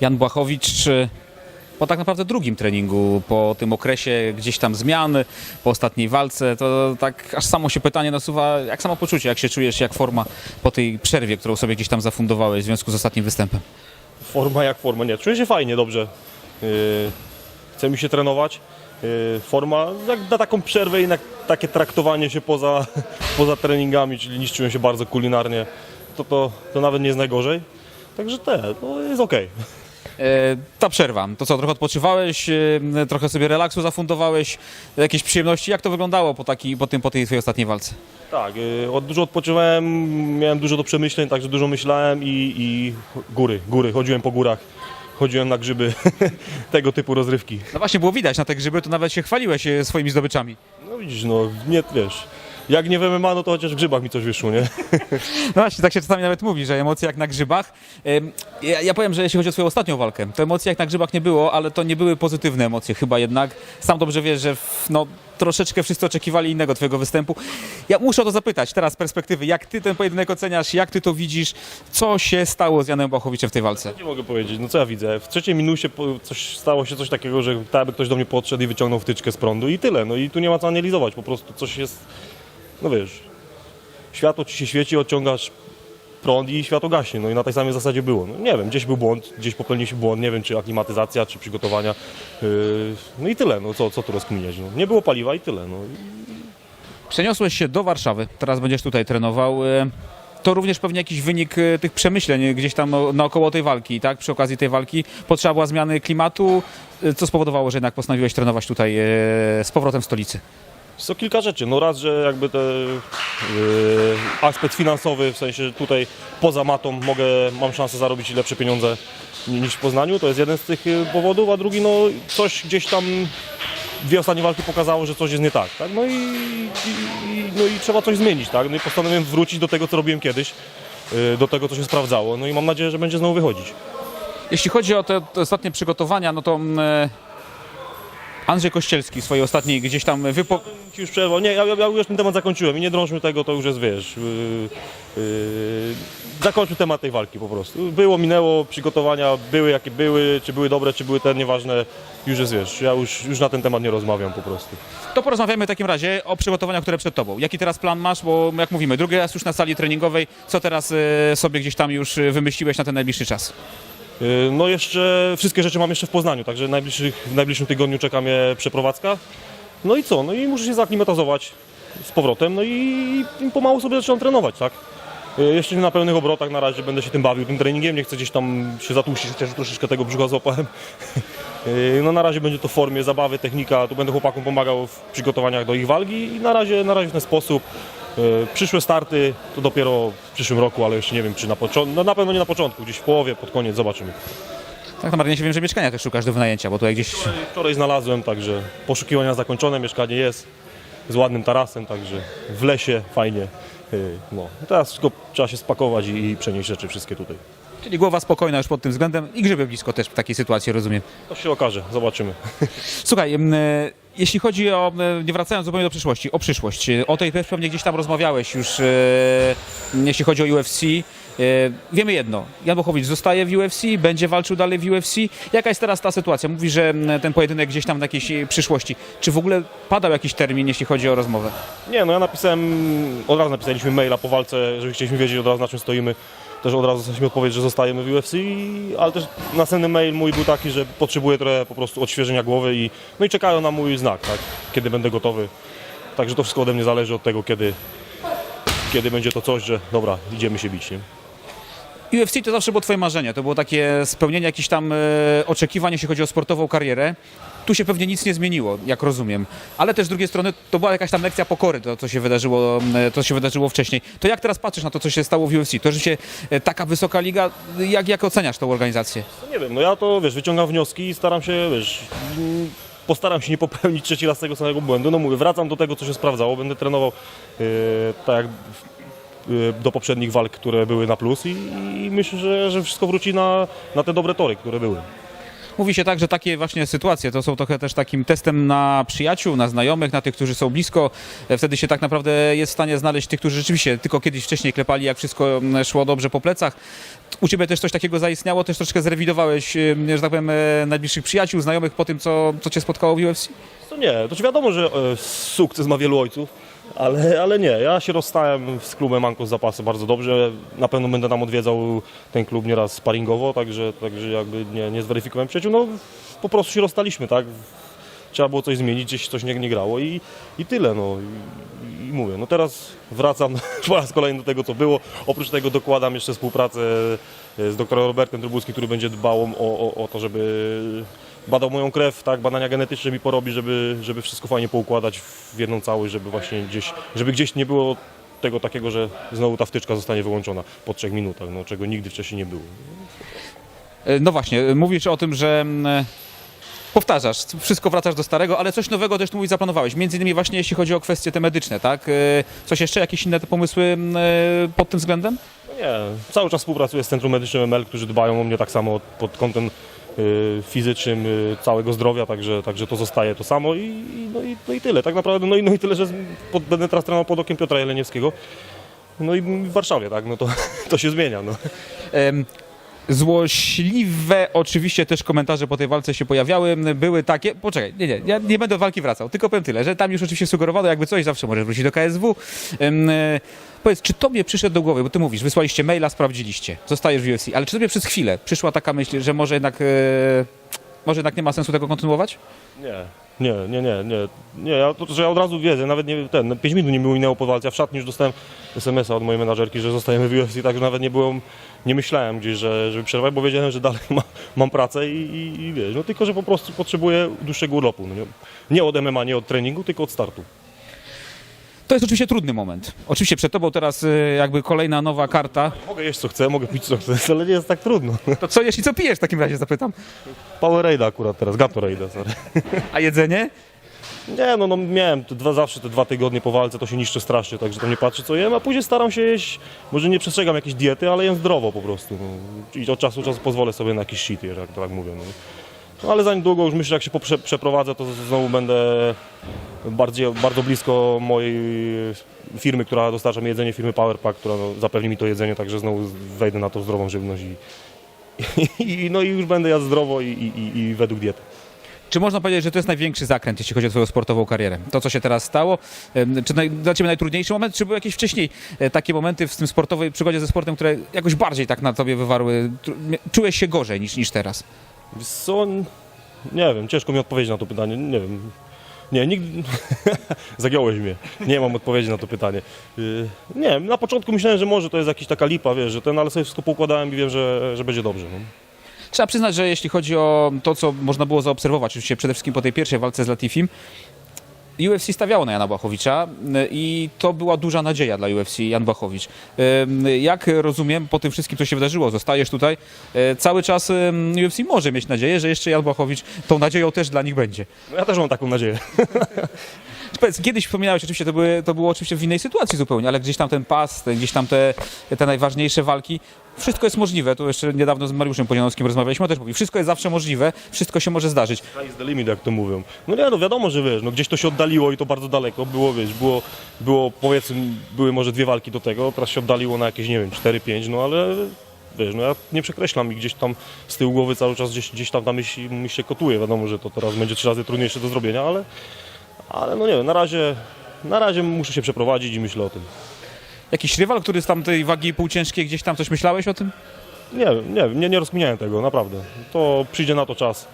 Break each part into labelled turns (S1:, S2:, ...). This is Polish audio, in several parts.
S1: Jan Błachowicz po tak naprawdę drugim treningu, po tym okresie gdzieś tam zmian, po ostatniej walce, to tak aż samo się pytanie nasuwa, jak samopoczucie, jak się czujesz, jak forma po tej przerwie, którą sobie gdzieś tam zafundowałeś w związku z ostatnim występem?
S2: Forma jak forma, nie. Czuję się fajnie, dobrze. Yy, chce mi się trenować. Yy, forma jak na taką przerwę i na takie traktowanie się poza, poza treningami, czyli niszczyłem się bardzo kulinarnie, to, to, to nawet nie jest najgorzej. Także te, no jest okej.
S1: E, ta przerwa, to co, trochę odpoczywałeś, e, trochę sobie relaksu zafundowałeś, jakieś przyjemności, jak to wyglądało po, taki, po, tym, po tej twojej ostatniej walce?
S2: Tak, yy, od, dużo odpoczywałem, miałem dużo do przemyśleń, także dużo myślałem i, i góry, góry, chodziłem po górach, chodziłem na grzyby, tego typu rozrywki.
S1: No właśnie było widać na te grzyby, to nawet się chwaliłeś e, swoimi zdobyczami.
S2: No widzisz, no nie, wiesz, jak nie w MMA, no to chociaż w grzybach mi coś wyszło, nie?
S1: No właśnie, tak się czasami nawet mówi, że emocje jak na grzybach. Ym, Ja, ja powiem, że jeśli chodzi o swoją ostatnią walkę, to emocji jak na grzybach nie było, ale to nie były pozytywne emocje chyba jednak. Sam dobrze wiesz, że w- no, troszeczkę wszyscy oczekiwali innego twojego występu. Ja muszę o to zapytać teraz z perspektywy, jak ty ten pojedynek oceniasz, jak ty to widzisz, co się stało z Janem Błachowiczem w tej walce?
S2: Nie mogę powiedzieć, no co ja widzę? W trzeciej minucie po- coś, stało się coś takiego, że tak jakby ktoś do mnie podszedł i wyciągnął wtyczkę z prądu i tyle. No i tu nie ma co analizować, po prostu coś jest, no wiesz, światło ci się świeci, odciągasz prąd i światło gaśnie. No i na tej samej zasadzie było. No nie wiem, gdzieś był błąd, gdzieś popełniliśmy błąd, nie wiem, czy aklimatyzacja, czy przygotowania. Yy, no i tyle, no co, co tu rozkminiać? No, nie było paliwa i tyle. No.
S1: Przeniosłeś się do Warszawy, teraz będziesz tutaj trenował. e, To również pewnie jakiś wynik e, tych przemyśleń gdzieś tam naokoło tej walki, tak? Przy okazji tej walki potrzeba była zmiany klimatu, e, co spowodowało, że jednak postanowiłeś trenować tutaj z powrotem w stolicy.
S2: Co kilka rzeczy. No raz, że jakby ten aspekt finansowy, w sensie że tutaj poza matą mogę, mam szansę zarobić lepsze pieniądze niż w Poznaniu, to jest jeden z tych y, powodów, a drugi no coś gdzieś tam dwie ostatnie walki pokazało, że coś jest nie tak, tak? No i, i, no i trzeba coś zmienić, tak? No i postanowiłem wrócić do tego, co robiłem kiedyś, y, do tego, co się sprawdzało, no i mam nadzieję, że będzie znowu wychodzić.
S1: Jeśli chodzi o te, ostatnie przygotowania, no to mm, Andrzej Kościelski w swojej ostatniej gdzieś tam wypo...
S2: Ci już przerwał. Nie, ja, ja już ten temat zakończyłem i nie drążmy tego, to już jest, wiesz, yy, yy, zakończmy temat tej walki po prostu. Było, minęło, przygotowania były jakie były, czy były dobre, czy były te nieważne, już jest, wiesz, ja już, już na ten temat nie rozmawiam po prostu.
S1: To porozmawiamy w takim razie o przygotowaniach, które przed tobą. Jaki teraz plan masz, bo jak mówimy, drugi raz już na sali treningowej, co teraz e, sobie gdzieś tam już e, wymyśliłeś na ten najbliższy czas?
S2: Yy, no jeszcze, wszystkie rzeczy mam jeszcze w Poznaniu, także w, najbliższych, w najbliższym tygodniu czeka mnie przeprowadzka. No i co, no i muszę się zaaklimatyzować z powrotem, no i, pomału sobie zaczynam trenować, tak? Yy, Jeszcze nie na pełnych obrotach, na razie będę się tym bawił, tym treningiem, nie chcę gdzieś tam się zatłuścić, chociaż troszeczkę tego brzucha złapałem. Yy, No na razie będzie to w formie zabawy, technika, tu będę chłopakom pomagał w przygotowaniach do ich walki i na razie, na razie w ten sposób. Yy, Przyszłe starty to dopiero w przyszłym roku, ale jeszcze nie wiem czy na początku, no na pewno nie na początku, gdzieś w połowie, pod koniec, zobaczymy.
S1: Tak na marginesie wiem, że mieszkania też szukasz do wynajęcia, bo tutaj gdzieś...
S2: Wczoraj znalazłem, także poszukiwania zakończone, mieszkanie jest z ładnym tarasem, także w lesie fajnie. Yy, No, teraz tylko trzeba się spakować i, i przenieść rzeczy wszystkie tutaj.
S1: Czyli głowa spokojna już pod tym względem i grzyby blisko też w takiej sytuacji, rozumiem.
S2: To się okaże, zobaczymy.
S1: Słuchaj, e, jeśli chodzi o, e, nie wracając zupełnie do przyszłości, o przyszłość, e, o tej też pewnie gdzieś tam rozmawiałeś już, e, jeśli chodzi o UFC. Wiemy jedno, Jan Bochowicz zostaje w UFC, będzie walczył dalej w UFC. Jaka jest teraz ta sytuacja? Mówi, że ten pojedynek gdzieś tam w jakiejś przyszłości. Czy w ogóle padał jakiś termin, jeśli chodzi o rozmowę?
S2: Nie, no ja napisałem, od razu napisaliśmy maila po walce, żeby chcieliśmy wiedzieć od razu na czym stoimy. Też od razu dostaliśmy odpowiedź, że zostajemy w UFC, ale też następny mail mój był taki, że potrzebuję trochę po prostu odświeżenia głowy i, no i czekają na mój znak, tak, kiedy będę gotowy. Także to wszystko ode mnie zależy od tego, kiedy, kiedy będzie to coś, że dobra, idziemy się bić, nie?
S1: UFC to zawsze było twoje marzenie, to było takie spełnienie jakichś tam e, oczekiwań, jeśli chodzi o sportową karierę. Tu się pewnie nic nie zmieniło, jak rozumiem. Ale też z drugiej strony to była jakaś tam lekcja pokory, to co się wydarzyło, e, to się wydarzyło wcześniej. To jak teraz patrzysz na to, co się stało w UFC? To rzeczywiście e, taka wysoka liga, jak, jak oceniasz tą organizację?
S2: No nie wiem, no ja to wiesz, wyciągam wnioski i staram się, wiesz, postaram się nie popełnić trzeci raz tego samego błędu. No mówię, wracam do tego, co się sprawdzało, będę trenował tak jak do poprzednich walk, które były na plus i, i myślę, że, że wszystko wróci na, na te dobre tory, które były.
S1: Mówi się tak, że takie właśnie sytuacje to są trochę też takim testem na przyjaciół, na znajomych, na tych, którzy są blisko. E, Wtedy się tak naprawdę jest w stanie znaleźć tych, którzy rzeczywiście tylko kiedyś wcześniej klepali, jak wszystko szło dobrze po plecach. U ciebie też coś takiego zaistniało, też troszkę zrewidowałeś, e, że tak powiem, e, najbliższych przyjaciół, znajomych po tym, co, co cię spotkało w UFC?
S2: To nie, to wiadomo, że e, sukces ma wielu ojców, ale, ale nie. Ja się rozstałem z klubem Anko z zapasy bardzo dobrze. Na pewno będę tam odwiedzał ten klub nieraz sparingowo, także, także jakby nie, nie zweryfikowałem przyjaciół. No po prostu się rozstaliśmy, tak? Trzeba było coś zmienić, gdzieś coś nie, nie grało i, i tyle. No. I, I mówię, no teraz wracam po raz kolejny do tego, co było. Oprócz tego dokładam jeszcze współpracę z doktorem Robertem Trybuskim, który będzie dbał o, o, o to, żeby badał moją krew, tak, badania genetyczne mi porobi, żeby, żeby wszystko fajnie poukładać w jedną całość, żeby właśnie gdzieś, żeby gdzieś nie było tego takiego, że znowu ta wtyczka zostanie wyłączona po trzech minutach, no, czego nigdy wcześniej nie było.
S1: E, No właśnie, e, mówisz o tym, że mm, powtarzasz, wszystko wracasz do starego, ale coś nowego też tu mówisz, zaplanowałeś. Między innymi właśnie jeśli chodzi o kwestie te medyczne, tak? E, Coś jeszcze, jakieś inne te pomysły mm, e, pod tym względem?
S2: Nie, cały czas współpracuję z Centrum Medycznym ML, którzy dbają o mnie tak samo pod kątem fizycznym y, całego zdrowia, także, także to zostaje to samo i, no, i, no i tyle. Tak naprawdę, no i, no i tyle, że pod, będę teraz trenował pod okiem Piotra Jeleniewskiego. No i w Warszawie, tak, no to, to się zmienia, no.
S1: Złośliwe oczywiście też komentarze po tej walce się pojawiały. Były takie, poczekaj, nie, nie, ja nie będę do walki wracał, tylko powiem tyle, że tam już oczywiście sugerowano, jakby coś zawsze może wrócić do KSW. Em, e, Powiedz, czy tobie przyszedł do głowy, bo ty mówisz, wysłaliście maila, sprawdziliście, zostajesz w UFC, ale czy tobie przez chwilę przyszła taka myśl, że może jednak, e, może jednak nie ma sensu tego kontynuować?
S2: Nie, nie, nie, nie, nie. nie ja, to, że ja od razu wiedzę, nawet nie, ten, 5 minut nie minęło po walce, a w szatni już dostałem SMS-a od mojej menadżerki, że zostajemy w UFC, także nawet nie byłem, nie myślałem gdzieś, że, żeby przerwać, bo wiedziałem, że dalej ma, mam pracę i, i, i wiesz, no tylko, że po prostu potrzebuję dłuższego urlopu, no nie, nie od MMA, nie od treningu, tylko od startu.
S1: To jest oczywiście trudny moment. Oczywiście przed tobą teraz e, jakby kolejna nowa karta.
S2: Mogę jeść co chcę, mogę pić co chcę, ale nie jest tak trudno.
S1: To co jesz i co pijesz w takim razie, zapytam.
S2: Powerade akurat teraz, Gatorade, sorry.
S1: A jedzenie?
S2: Nie, no, no miałem te dwa, zawsze te dwa tygodnie po walce, to się niszczy strasznie, także tam nie patrzę co jem, a później staram się jeść, może nie przestrzegam jakiejś diety, ale jem zdrowo po prostu. No. I od czasu do czasu pozwolę sobie na jakiś shit, jak to tak mówię. No. No, ale za niedługo już myślę, jak się poprze- przeprowadzę, to znowu będę bardziej, bardzo blisko mojej firmy, która dostarcza mi jedzenie, firmy Powerpack, która no, zapewni mi to jedzenie, także znowu wejdę na tą zdrową żywność i, i, no i już będę jadł zdrowo i, i, i, według diety.
S1: Czy można powiedzieć, że to jest największy zakręt, jeśli chodzi o twoją sportową karierę? To, co się teraz stało? Czy naj, dla ciebie najtrudniejszy moment, czy były jakieś wcześniej e, takie momenty w tym sportowej przygodzie ze sportem, które jakoś bardziej tak na tobie wywarły? Czułeś się gorzej niż, niż teraz?
S2: Wiesz Co? Nie wiem, ciężko mi odpowiedzieć na to pytanie. Nie wiem. Nie, nigdy. Zagiąłeś mnie. Nie mam odpowiedzi na to pytanie. Yy, nie wiem, na początku myślałem, że może to jest jakaś taka lipa, wiesz, że ten, ale sobie wszystko poukładałem i wiem, że, że będzie dobrze. No.
S1: Trzeba przyznać, że jeśli chodzi o to, co można było zaobserwować, oczywiście przede wszystkim po tej pierwszej walce z Latifim, UFC stawiało na Jana Błachowicza y, i to była duża nadzieja dla UFC, Jan Błachowicz. Y, Jak rozumiem, po tym wszystkim, co się wydarzyło, zostajesz tutaj, y, cały czas UFC może mieć nadzieję, że jeszcze Jan Błachowicz tą nadzieją też dla nich będzie.
S2: no ja też mam taką nadzieję.
S1: Powiedz, kiedyś wspominałeś, oczywiście to, były, to było oczywiście w innej sytuacji zupełnie, ale gdzieś tam ten pas, gdzieś tam te, te najważniejsze walki, wszystko jest możliwe. Tu jeszcze niedawno z Mariuszem Polianowskim rozmawialiśmy, on też mówi, wszystko jest zawsze możliwe, wszystko się może zdarzyć.
S2: Sky is the limit, jak to mówią. No nie, no wiadomo, że wiesz, no gdzieś to się oddaliło i to bardzo daleko. Było, wiesz, było, było powiedzmy, były może dwie walki do tego, teraz się oddaliło na jakieś, nie wiem, 4-5, no ale wiesz, no ja nie przekreślam i gdzieś tam z tyłu głowy cały czas gdzieś, gdzieś tam ta myśl, myśl się kotuje. Wiadomo, że to teraz będzie trzy razy trudniejsze do zrobienia, ale, ale no nie wiem, na razie, na razie muszę się przeprowadzić i myślę o tym.
S1: Jakiś rywal, który z tamtej wagi półciężkiej gdzieś tam coś myślałeś o tym?
S2: Nie wiem, nie wiem, nie, nie rozkminiałem tego, naprawdę. To przyjdzie na to czas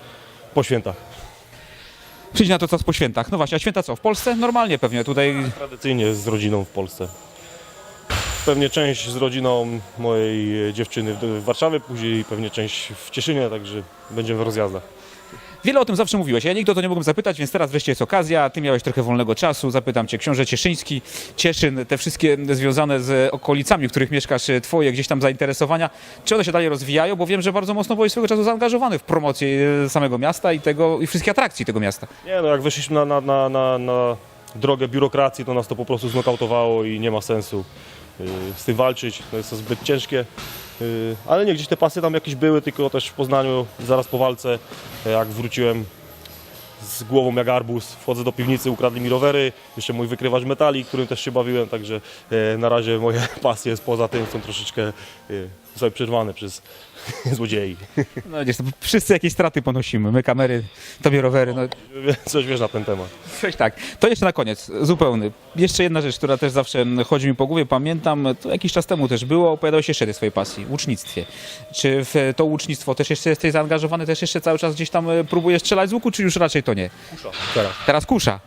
S2: po świętach.
S1: Przyjdzie na to czas po świętach. No właśnie, a święta co? W Polsce? Normalnie pewnie. Tutaj
S2: Tradycyjnie z rodziną w Polsce. Pewnie część z rodziną mojej dziewczyny w- w Warszawie, później pewnie część w Cieszynie, także będziemy w rozjazdach.
S1: Wiele o tym zawsze mówiłeś. Ja nigdy o to nie mogłem zapytać, więc teraz wreszcie jest okazja. Ty miałeś trochę wolnego czasu. Zapytam cię, książę Cieszyński, Cieszyn, te wszystkie związane z okolicami, w których mieszkasz, e, twoje gdzieś tam zainteresowania. Czy one się dalej rozwijają? Bo wiem, że bardzo mocno byłeś swego czasu zaangażowany w promocję e, samego miasta i tego i wszystkich atrakcji tego miasta.
S2: Nie no, jak weszliśmy na, na, na, na, na drogę biurokracji, to nas to po prostu znokautowało i nie ma sensu. Y, z tym walczyć, no jest to zbyt ciężkie. Y, Ale nie, gdzieś te pasy tam jakieś były, tylko też w Poznaniu zaraz po walce, jak wróciłem z głową jak arbuz, wchodzę do piwnicy, ukradli mi rowery, jeszcze mój wykrywacz metali, którym też się bawiłem, także na razie moje pasje poza tym są troszeczkę sobie przerwane przez złodziei.
S1: No wiesz, to wszyscy jakieś straty ponosimy. My kamery, tobie rowery. No,
S2: Coś wiesz na ten temat.
S1: coś tak. To jeszcze na koniec, zupełny. Jeszcze jedna rzecz, która też zawsze chodzi mi po głowie. Pamiętam, to jakiś czas temu też było, opowiadałeś jeszcze o tej swojej pasji, łucznictwie. Czy w to łucznictwo też jeszcze jesteś zaangażowany, też jeszcze cały czas gdzieś tam e, próbujesz strzelać z łuku, czy już raczej to nie?
S2: Teraz.
S1: Teraz kusza.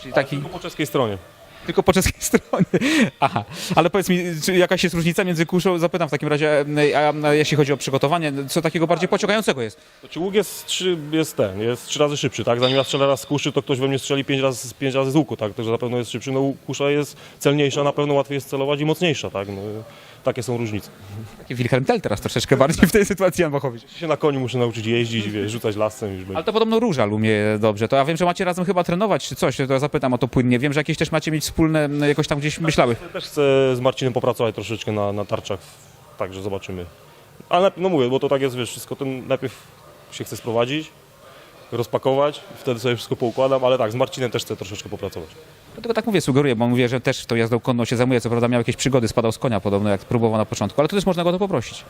S1: Czyli taki
S2: Tylko po czeskiej stronie.
S1: Tylko po czeskiej stronie. Aha, ale powiedz mi, czy jakaś jest różnica między kuszą? Zapytam w takim razie, a, a jeśli chodzi o przygotowanie, co takiego bardziej pociągającego jest?
S2: Znaczy łuk jest, trzy, jest ten, jest trzy razy szybszy, tak? Zanim ja strzelę raz z kuszy, to ktoś we mnie strzeli pięć razy, pięć razy z łuku, tak? Także na pewno jest szybszy. No kusza jest celniejsza, na pewno łatwiej jest celować i mocniejsza, tak? No, takie są różnice.
S1: Taki Wilhelm Tell teraz troszeczkę bardziej w tej sytuacji Jan Bachowicz.
S2: Ja się na koniu muszę nauczyć jeździć, wiesz, rzucać lasem już będzie.
S1: Ale to podobno Różal umie dobrze. To ja wiem, że macie razem chyba trenować czy coś, to ja zapytam o to płynnie. Wiem, że jakieś też macie mieć wspólne, jakoś tam gdzieś myślały.
S2: Też chcę z Marcinem popracować troszeczkę na, na tarczach, także zobaczymy. Ale no mówię, bo to tak jest, wiesz, wszystko ten najpierw się chce sprowadzić, rozpakować, wtedy sobie wszystko poukładam, ale tak, z Marcinem też chcę troszeczkę popracować.
S1: Dlatego tak mówię, sugeruję, bo mówię, że też tą jazdą konną się zajmuje. Co prawda miał jakieś przygody, spadał z konia podobno, jak próbował na początku, ale to też można go to poprosić.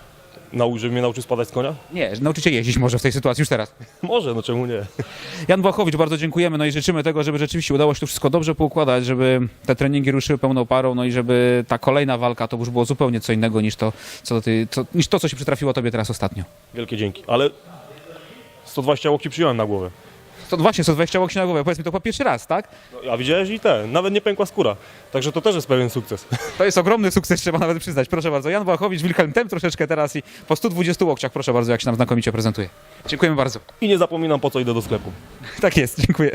S2: Nau, żeby mnie nauczył spadać z konia?
S1: Nie, że nauczycie jeździć może w tej sytuacji już teraz.
S2: Może, no czemu nie?
S1: Jan Błachowicz, bardzo dziękujemy, no i życzymy tego, żeby rzeczywiście udało się to wszystko dobrze poukładać, żeby te treningi ruszyły pełną parą, no i żeby ta kolejna walka to już było zupełnie co innego niż to, co ty, co, niż to, co się przytrafiło tobie teraz ostatnio.
S2: Wielkie dzięki. Ale 120 łokci przyjąłem na głowę.
S1: To właśnie, 120 łokci na głowę, powiedz mi to po pierwszy raz, tak?
S2: No, a widziałeś i ten, nawet nie pękła skóra. Także to też jest pewien sukces.
S1: To jest ogromny sukces, trzeba nawet przyznać. Proszę bardzo, Jan Błachowicz, Wilhelm Tem troszeczkę teraz i po 120 łokciach, proszę bardzo, jak się nam znakomicie prezentuje. Dziękujemy bardzo.
S2: I nie zapominam po co idę do sklepu.
S1: Tak jest, dziękuję.